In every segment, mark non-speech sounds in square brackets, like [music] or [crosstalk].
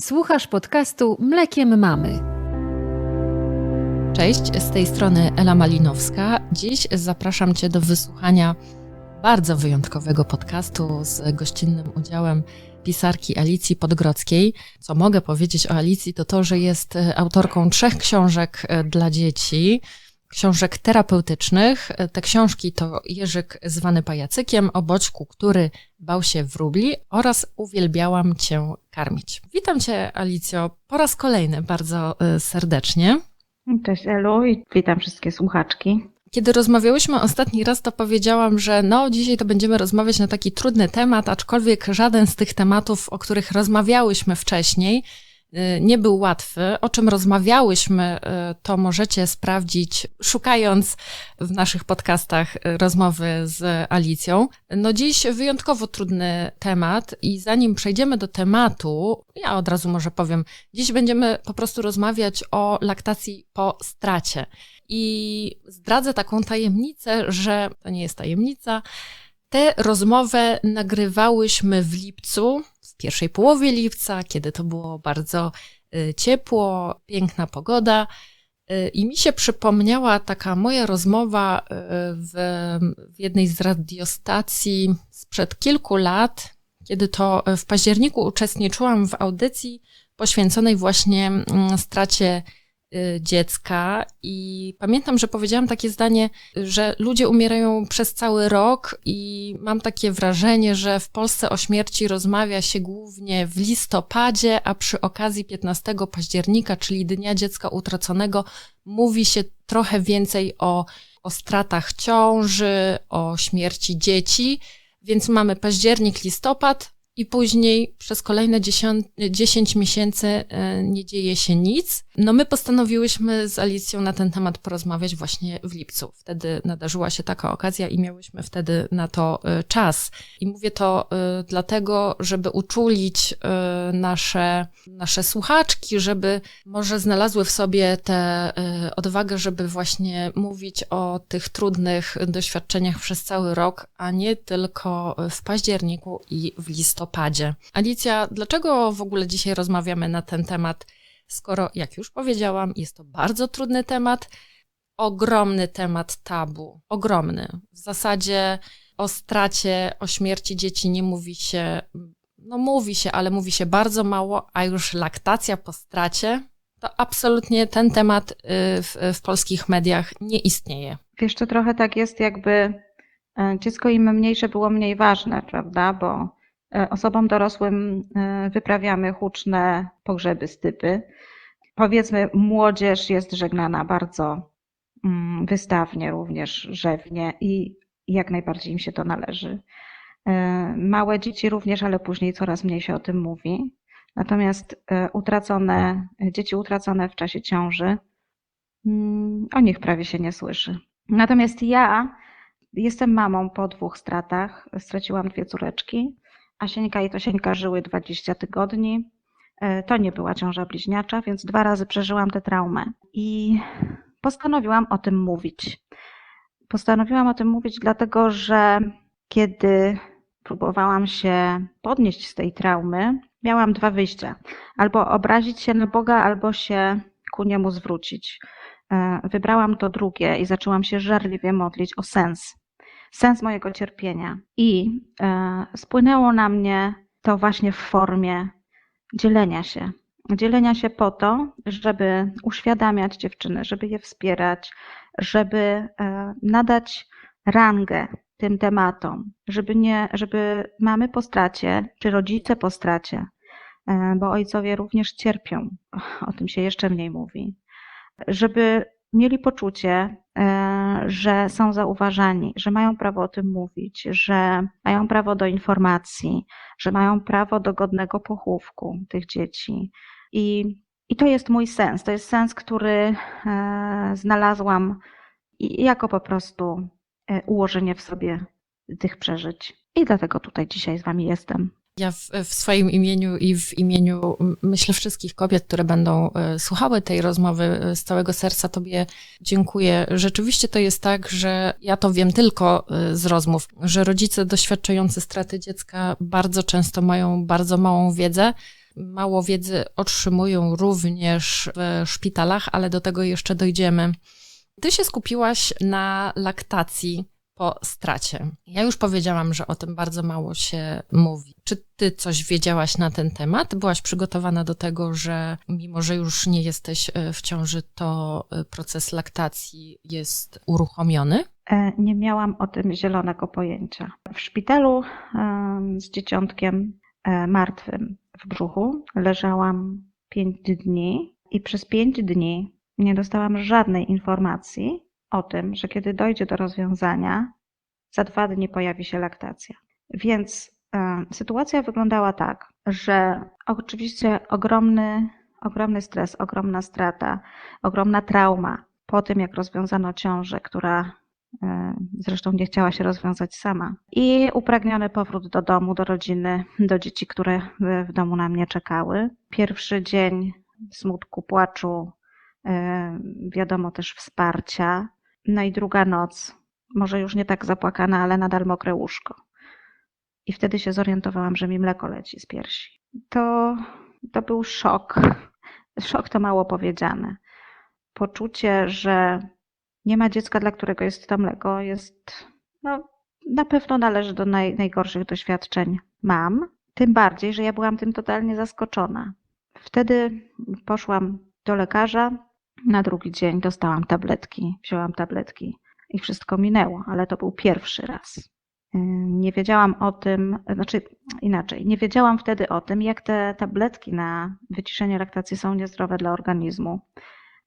Słuchasz podcastu Mlekiem Mamy. Cześć, z tej strony Ela Malinowska. Dziś zapraszam Cię do wysłuchania bardzo wyjątkowego podcastu z gościnnym udziałem pisarki Alicji Podgrodzkiej. Co mogę powiedzieć o Alicji, to to, że jest autorką trzech książek dla dzieci książek terapeutycznych. Te książki to Jerzyk zwany pajacykiem, o boczku, który bał się wróbli oraz Uwielbiałam Cię karmić. Witam Cię, Alicjo, po raz kolejny bardzo y, serdecznie. Cześć Elu i witam wszystkie słuchaczki. Kiedy rozmawiałyśmy ostatni raz, to powiedziałam, że no, dzisiaj to będziemy rozmawiać na taki trudny temat, aczkolwiek żaden z tych tematów, o których rozmawiałyśmy wcześniej, nie był łatwy. O czym rozmawiałyśmy, y, to możecie sprawdzić, szukając w naszych podcastach y, rozmowy z Alicją. No dziś wyjątkowo trudny temat i zanim przejdziemy do tematu, ja od razu może powiem, dziś będziemy po prostu rozmawiać o laktacji po stracie. I zdradzę taką tajemnicę, że to nie jest tajemnica, Tę rozmowę nagrywałyśmy w lipcu, pierwszej połowie lipca, kiedy to było bardzo y, ciepło, piękna pogoda. Y, I mi się przypomniała taka moja rozmowa y, w, w jednej z radiostacji sprzed kilku lat, kiedy to w październiku uczestniczyłam w audycji poświęconej właśnie mm, stracie dziecka i pamiętam, że powiedziałam takie zdanie, że ludzie umierają przez cały rok i mam takie wrażenie, że w Polsce o śmierci rozmawia się głównie w listopadzie, a przy okazji 15 października, czyli Dnia Dziecka Utraconego, mówi się trochę więcej o, o stratach ciąży, o śmierci dzieci. Więc mamy październik, listopad, i później przez kolejne 10, 10 miesięcy e, nie dzieje się nic. No my postanowiłyśmy z Alicją na ten temat porozmawiać właśnie w lipcu. Wtedy nadarzyła się taka okazja i miałyśmy wtedy na to e, czas. I mówię to e, dlatego, żeby uczulić nasze, nasze słuchaczki, żeby może znalazły w sobie tę odwagę, żeby właśnie mówić o tych trudnych doświadczeniach przez cały rok, a nie tylko w październiku i w listopadzie listopadzie. Alicja, dlaczego w ogóle dzisiaj rozmawiamy na ten temat, skoro, jak już powiedziałam, jest to bardzo trudny temat, ogromny temat tabu, ogromny. W zasadzie o stracie, o śmierci dzieci nie mówi się, no mówi się, ale mówi się bardzo mało, a już laktacja po stracie, to absolutnie ten temat y, w, w polskich mediach nie istnieje. To trochę tak jest, jakby e, dziecko im mniejsze było mniej ważne, prawda? Bo osobom dorosłym e, wyprawiamy huczne pogrzeby, stypy. Powiedzmy, młodzież jest żegnana bardzo mm, wystawnie, również rzewnie i jak najbardziej im się to należy. E, małe dzieci również, ale później coraz mniej się o tym mówi. Natomiast utracone, dzieci utracone w czasie ciąży, mm, o nich prawie się nie słyszy. Natomiast ja jestem mamą po dwóch stratach. Straciłam dwie córeczki. Asieńka i Tosieńka żyły 20 tygodni. E, to nie była ciąża bliźniacza, więc dwa razy przeżyłam tę traumę. I postanowiłam o tym mówić. Postanowiłam o tym mówić, dlatego że kiedy próbowałam się podnieść z tej traumy, miałam dwa wyjścia. Albo obrazić się na Boga, albo się ku niemu zwrócić. E, wybrałam to drugie i zaczęłam się żarliwie modlić o sens sens mojego cierpienia. I e, spłynęło na mnie to właśnie w formie dzielenia się. Dzielenia się po to, żeby uświadamiać dziewczyny, żeby je wspierać, żeby e, nadać rangę tym tematom, żeby, nie, żeby mamy po stracie, czy rodzice po stracie, e, bo ojcowie również cierpią, o tym się jeszcze mniej mówi, żeby mieli poczucie, e, że są zauważani, że mają prawo o tym mówić, że mają prawo do informacji, że mają prawo do godnego pochówku tych dzieci. I, i to jest mój sens. To jest sens, który e, znalazłam jako po prostu e, ułożenie w sobie tych przeżyć. I dlatego tutaj dzisiaj z Wami jestem. Ja w, w, swoim imieniu i w imieniu, myślę, wszystkich kobiet, które będą e, słuchały tej rozmowy e, z całego serca Tobie dziękuję. Rzeczywiście to jest tak, że ja to wiem tylko e, z rozmów, że rodzice doświadczający straty dziecka bardzo często mają bardzo małą wiedzę mało wiedzy otrzymują również w szpitalach, ale do tego jeszcze dojdziemy. Ty się skupiłaś na laktacji po stracie. Ja już powiedziałam, że o tym bardzo mało się mówi. Czy ty coś wiedziałaś na ten temat? Byłaś przygotowana do tego, że mimo, że już nie jesteś e, w ciąży, to e, proces laktacji jest uruchomiony? E, nie miałam o tym zielonego pojęcia. W szpitalu z dzieciątkiem martwym w brzuchu leżałam pięć dni i przez pięć dni nie dostałam żadnej informacji o tym, że kiedy dojdzie do rozwiązania, za dwa dni pojawi się laktacja. Więc e, sytuacja wyglądała tak, że oczywiście ogromny, ogromny stres, ogromna strata, ogromna trauma po tym, jak rozwiązano ciążę, która e, zresztą nie chciała się rozwiązać sama, i upragniony powrót do domu, do rodziny, do dzieci, które w domu na mnie czekały. Pierwszy dzień smutku, płaczu, e, wiadomo też wsparcia, no i druga noc, może już nie tak zapłakana, ale nadal mokre łóżko. I wtedy się zorientowałam, że mi mleko leci z piersi. To, to był szok. Szok to mało powiedziane. Poczucie, że nie ma dziecka, dla którego jest to mleko, jest no, na pewno należy do naj, najgorszych doświadczeń mam. Tym bardziej, że ja byłam tym totalnie zaskoczona. Wtedy poszłam do lekarza, na drugi dzień dostałam tabletki, wzięłam tabletki i wszystko minęło, ale to był pierwszy raz. Y, nie wiedziałam o tym, znaczy inaczej, nie wiedziałam wtedy o tym, jak te tabletki na wyciszenie laktacji są niezdrowe dla organizmu,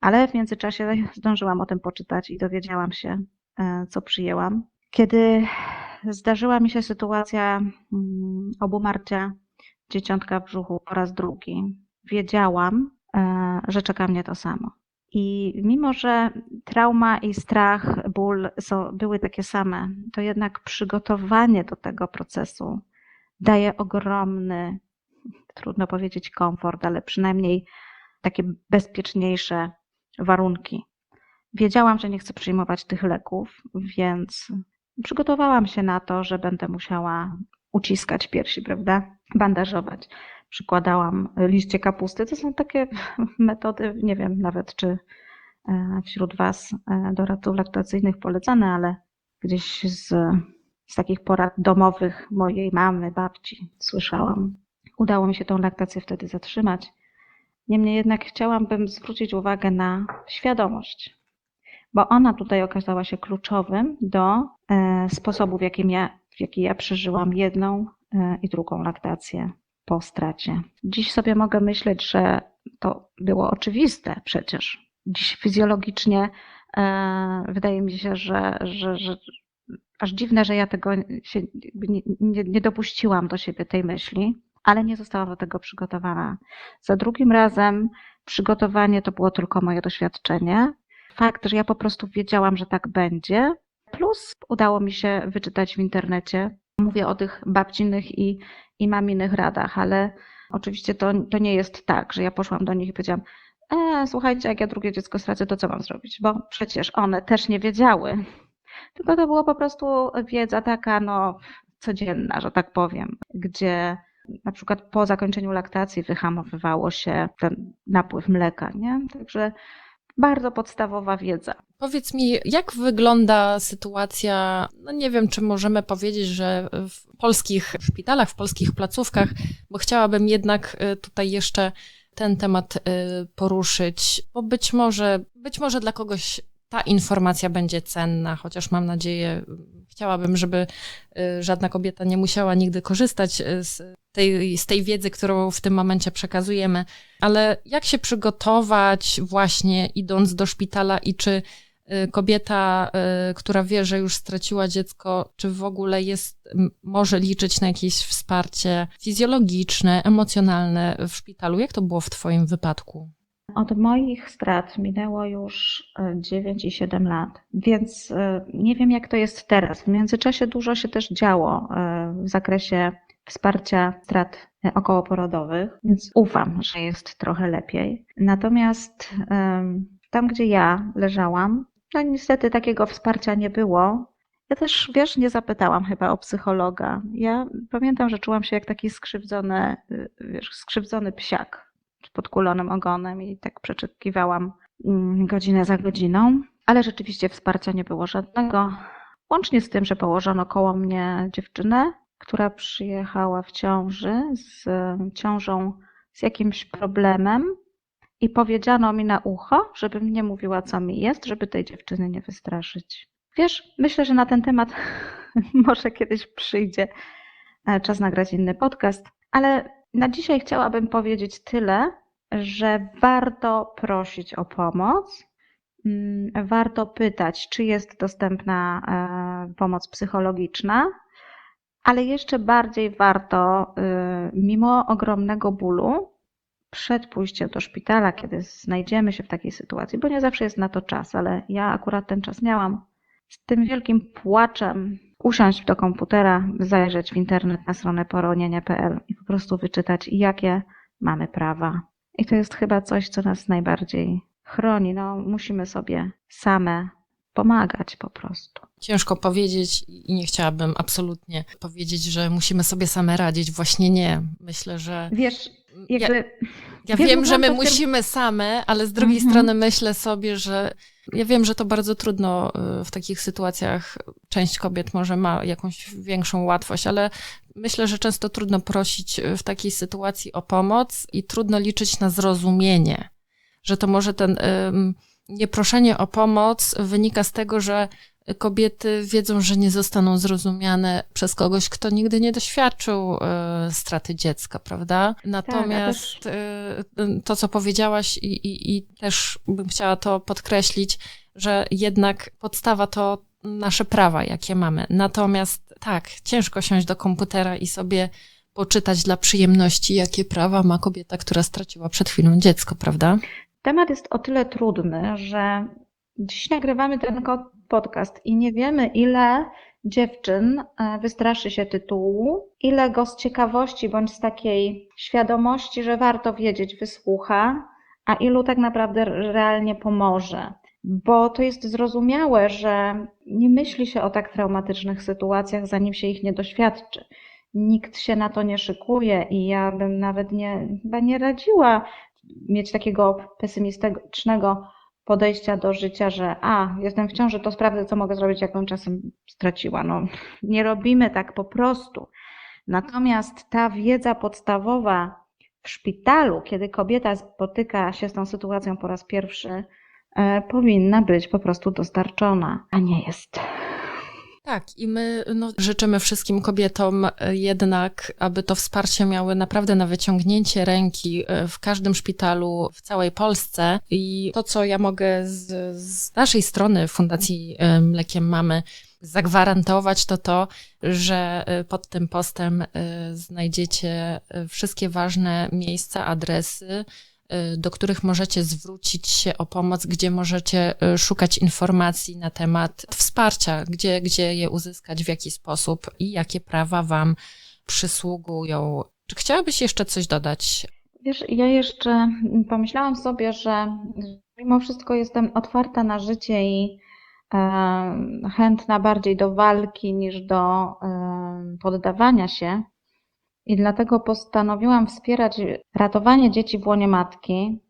ale w międzyczasie [laughs] zdążyłam o tym poczytać i dowiedziałam się, y, co przyjęłam. Kiedy zdarzyła mi się sytuacja mm, obumarcia dzieciątka w brzuchu po raz drugi, wiedziałam, y, że czeka mnie to samo. I mimo, że trauma i strach, ból były takie same, to jednak przygotowanie do tego procesu daje ogromny, trudno powiedzieć komfort, ale przynajmniej takie bezpieczniejsze warunki. Wiedziałam, że nie chcę przyjmować tych leków, więc przygotowałam się na to, że będę musiała uciskać piersi, prawda? Bandażować przykładałam liście kapusty. To są takie [laughs] metody, nie wiem nawet czy e, wśród Was e, doradców laktacyjnych polecane, ale gdzieś z, z takich porad domowych mojej mamy, babci słyszałam. Udało mi się tą laktację wtedy zatrzymać. Niemniej jednak chciałabym zwrócić uwagę na świadomość, bo ona tutaj okazała się kluczowym do e, sposobu, w jakim ja, w jaki ja przeżyłam jedną i drugą laktację po stracie. Dziś sobie mogę myśleć, że to było oczywiste przecież. Dziś fizjologicznie e, wydaje mi się, że, że, że aż dziwne, że ja tego się nie, nie, nie dopuściłam do siebie tej myśli, ale nie zostałam do tego przygotowana. Za drugim razem przygotowanie to było tylko moje doświadczenie. Fakt, że ja po prostu wiedziałam, że tak będzie, plus udało mi się wyczytać w internecie. Mówię o tych babcinych i i mam innych radach, ale oczywiście to, to nie jest tak, że ja poszłam do nich i powiedziałam, e, słuchajcie, jak ja drugie dziecko stracę, to co mam zrobić? Bo przecież one też nie wiedziały. Tylko to było po prostu wiedza taka, no, codzienna, że tak powiem, gdzie na przykład po zakończeniu laktacji wyhamowywało się ten napływ mleka, nie? Także bardzo podstawowa wiedza. Powiedz mi, jak wygląda sytuacja, no nie wiem, czy możemy powiedzieć, że w polskich szpitalach, w polskich placówkach, bo chciałabym jednak y, tutaj jeszcze ten temat y, poruszyć, bo być może, być może dla kogoś ta informacja będzie cenna, chociaż mam nadzieję, chciałabym, żeby y, żadna kobieta nie musiała nigdy korzystać z tej, z tej wiedzy, którą w tym momencie przekazujemy. Ale jak się przygotować właśnie idąc do szpitala i czy y, kobieta, y, która wie, że już straciła dziecko, czy w ogóle jest, może liczyć na jakieś wsparcie fizjologiczne, emocjonalne w szpitalu? Jak to było w Twoim wypadku? Od moich strat minęło już 9 i 7 lat, więc nie wiem, jak to jest teraz. W międzyczasie dużo się też działo w zakresie wsparcia strat okołoporodowych, więc ufam, że jest trochę lepiej. Natomiast tam, gdzie ja leżałam, no niestety takiego wsparcia nie było Ja też, wiesz, nie zapytałam chyba o psychologa. Ja pamiętam, że czułam się jak taki skrzywdzony, y, wiesz, skrzywdzony psiak z podkulonym ogonem i tak przeczekiwałam mm, godzinę za godziną, ale rzeczywiście wsparcia nie było żadnego. Łącznie z tym, że położono koło mnie dziewczynę, która przyjechała w ciąży z ciążą z jakimś problemem i powiedziano mi na ucho, żebym nie mówiła, co mi jest, żeby tej dziewczyny nie wystraszyć. Wiesz, myślę, że na ten temat [laughs] może kiedyś przyjdzie e, czas nagrać inny podcast, ale na dzisiaj chciałabym powiedzieć tyle, że warto prosić o pomoc, mm, warto pytać, czy jest dostępna e, pomoc psychologiczna, ale jeszcze bardziej warto, y, mimo ogromnego bólu, przed pójściem do szpitala, kiedy znajdziemy się w takiej sytuacji, bo nie zawsze jest na to czas, ale ja akurat ten czas miałam, z tym wielkim płaczem usiąść do komputera, zajrzeć w internet na stronę poronienia.pl i po prostu wyczytać, jakie mamy prawa. I to jest chyba coś, co nas najbardziej chroni. No, musimy sobie same pomagać po prostu. Ciężko powiedzieć i nie chciałabym absolutnie powiedzieć, że musimy sobie same radzić. Właśnie nie. Myślę, że. Wiesz, jakby. Ja, ja wiem, że my musimy same, ale z drugiej mhm. strony myślę sobie, że ja wiem, że to bardzo trudno y, w takich sytuacjach. Część kobiet może ma jakąś większą łatwość, ale myślę, że często trudno prosić y, w takiej sytuacji o pomoc i trudno liczyć na zrozumienie, że to może ten nieproszenie o pomoc wynika z tego, że kobiety wiedzą, że nie zostaną zrozumiane przez kogoś, kto nigdy nie doświadczył y, straty dziecka, prawda? Natomiast tak, y, to, co powiedziałaś, i, i, i też bym chciała to podkreślić, że jednak podstawa to nasze prawa, jakie mamy. Natomiast tak, ciężko siąść do komputera i sobie poczytać dla przyjemności, jakie prawa ma kobieta, która straciła przed chwilą dziecko, prawda? Temat jest o tyle trudny, że dziś nagrywamy ten podcast i nie wiemy, ile dziewczyn e, wystraszy się tytułu, ile go z ciekawości bądź z takiej świadomości, że warto wiedzieć, wysłucha, a ilu tak naprawdę realnie pomoże. Bo to jest zrozumiałe, że nie myśli się o tak traumatycznych sytuacjach, zanim się ich nie doświadczy. Nikt się na to nie szykuje i ja bym nawet nie, chyba nie radziła mieć takiego pesymistycznego podejścia do życia, że a, jestem w ciąży, to sprawdzę, co mogę zrobić, jak bym czasem straciła. No, nie robimy tak po prostu. Natomiast ta wiedza podstawowa w szpitalu, kiedy kobieta spotyka się z tą sytuacją po raz pierwszy, e, powinna być po prostu dostarczona, a nie jest. Tak, i my no, życzymy wszystkim kobietom e, jednak, aby to wsparcie miały naprawdę na wyciągnięcie ręki e, w każdym szpitalu w całej Polsce. I to, co ja mogę z, z naszej strony Fundacji e, Mlekiem Mamy zagwarantować, to to, że pod tym postem znajdziecie wszystkie ważne miejsca, adresy, do których możecie zwrócić się o pomoc, gdzie możecie y, szukać informacji na temat wsparcia, gdzie, gdzie je uzyskać, w jaki sposób i jakie prawa Wam przysługują. Czy chciałabyś jeszcze coś dodać? Wiesz, ja jeszcze pomyślałam sobie, że mimo wszystko jestem otwarta na życie i chętna bardziej do walki niż do poddawania się. I dlatego postanowiłam wspierać ratowanie dzieci w łonie matki.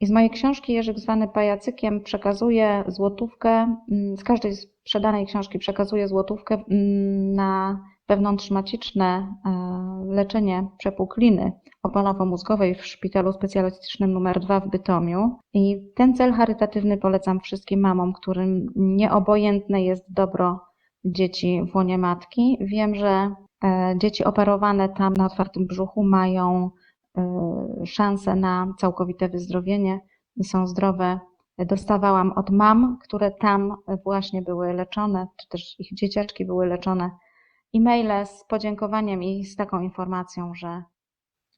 I z mojej książki Jerzyk zwany pajacykiem przekazuję złotówkę, mm, z każdej sprzedanej książki przekazuję złotówkę mm, na wewnątrzmaciczne e, leczenie przepukliny oponowo-mózgowej w szpitalu specjalistycznym numer 2 w Bytomiu. I ten cel charytatywny polecam wszystkim mamom, którym nieobojętne jest dobro dzieci w łonie matki. Wiem, że dzieci operowane tam na otwartym brzuchu mają e, szansę na całkowite wyzdrowienie, są zdrowe. Dostawałam od mam, które tam właśnie były leczone, czy też ich dzieciaczki były leczone, e-maile z podziękowaniem i z taką informacją, że,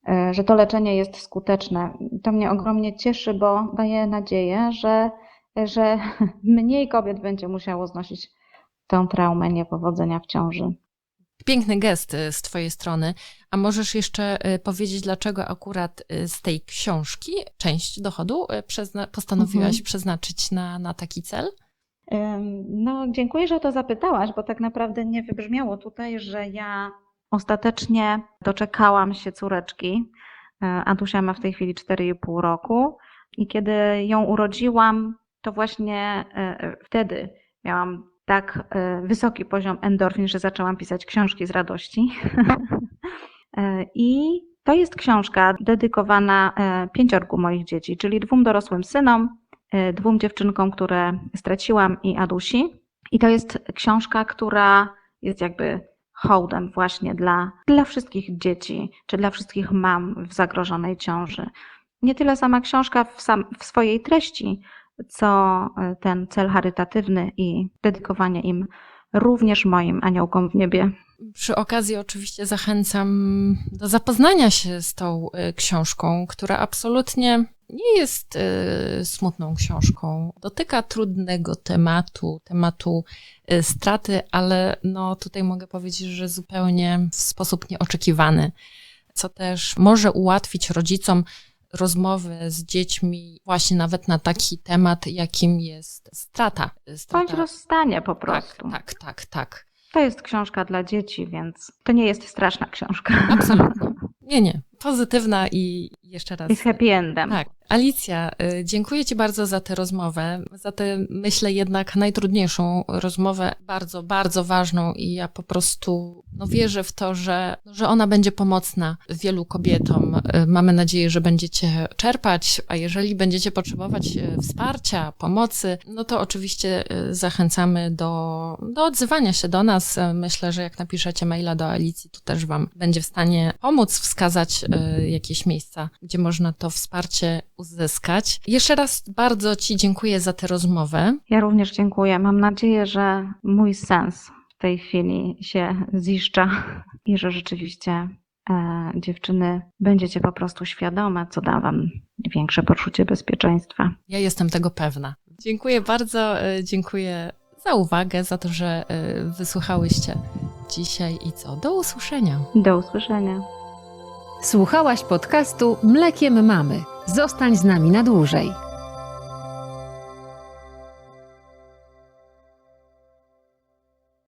e, że to leczenie jest skuteczne. To mnie ogromnie cieszy, bo daje nadzieję, że, że [laughs] mniej kobiet będzie musiało znosić tę traumę niepowodzenia w ciąży. Piękny gest y, z Twojej strony. A możesz jeszcze y, powiedzieć, dlaczego akurat y, z tej książki część dochodu przezna postanowiłaś mhm. przeznaczyć na, na taki cel? No, dziękuję, że o to zapytałaś, bo tak naprawdę nie wybrzmiało tutaj, że ja ostatecznie doczekałam się córeczki. E, Adusia ma w tej chwili 4,5 roku i kiedy ją urodziłam, to właśnie e, wtedy miałam tak e, wysoki poziom endorfin, że zaczęłam pisać książki z radości. [laughs] E, I to jest książka dedykowana e, pięciorgu moich dzieci, czyli dwóm dorosłym synom, dwóm dziewczynkom, które straciłam i Adusi. I to jest książka, która jest jakby hołdem właśnie dla, dla wszystkich dzieci, czy dla wszystkich mam w zagrożonej ciąży. Nie tyle sama książka w, sam, w swojej treści, co e, ten cel charytatywny i dedykowanie im również moim aniołkom w niebie. Przy okazji oczywiście zachęcam do zapoznania się z tą y, książką, która absolutnie nie jest y, smutną książką. Dotyka trudnego tematu, tematu straty, ale no tutaj mogę powiedzieć, że zupełnie w sposób nieoczekiwany, co też może ułatwić rodzicom rozmowy z dziećmi właśnie nawet na taki temat, jakim jest strata. strata. Bądź rozstanie po prostu. Tak, tak, tak, tak. To jest książka dla dzieci, więc to nie jest straszna książka. Absolutnie. Nie, nie. Pozytywna i jeszcze raz. I z happy endem. Tak. Alicja, y, dziękuję Ci bardzo za tę rozmowę, za tę, myślę, jednak najtrudniejszą rozmowę, bardzo, bardzo ważną i ja po prostu no, wierzę w to, że, że ona będzie pomocna wielu kobietom. Y, Mamy nadzieję, że będziecie czerpać, a jeżeli będziecie potrzebować y, wsparcia, pomocy, no to oczywiście zachęcamy do, do odzywania się do nas. Myślę, że jak napiszecie maila do Alicji, to też Wam będzie w stanie pomóc, wskazać jakieś miejsca, gdzie można to wsparcie uzyskać. Jeszcze raz bardzo Ci dziękuję za tę rozmowę. Ja również dziękuję. Mam nadzieję, że mój sens w tej chwili się ziszcza i że rzeczywiście e, dziewczyny będziecie po prostu świadome, co da Wam większe poczucie bezpieczeństwa. Ja jestem tego pewna. Dziękuję bardzo, y, dziękuję za uwagę, za to, że y, wysłuchałyście dzisiaj i co? Do usłyszenia. Do usłyszenia. Słuchałaś podcastu Mlekiem Mamy. Zostań z nami na dłużej.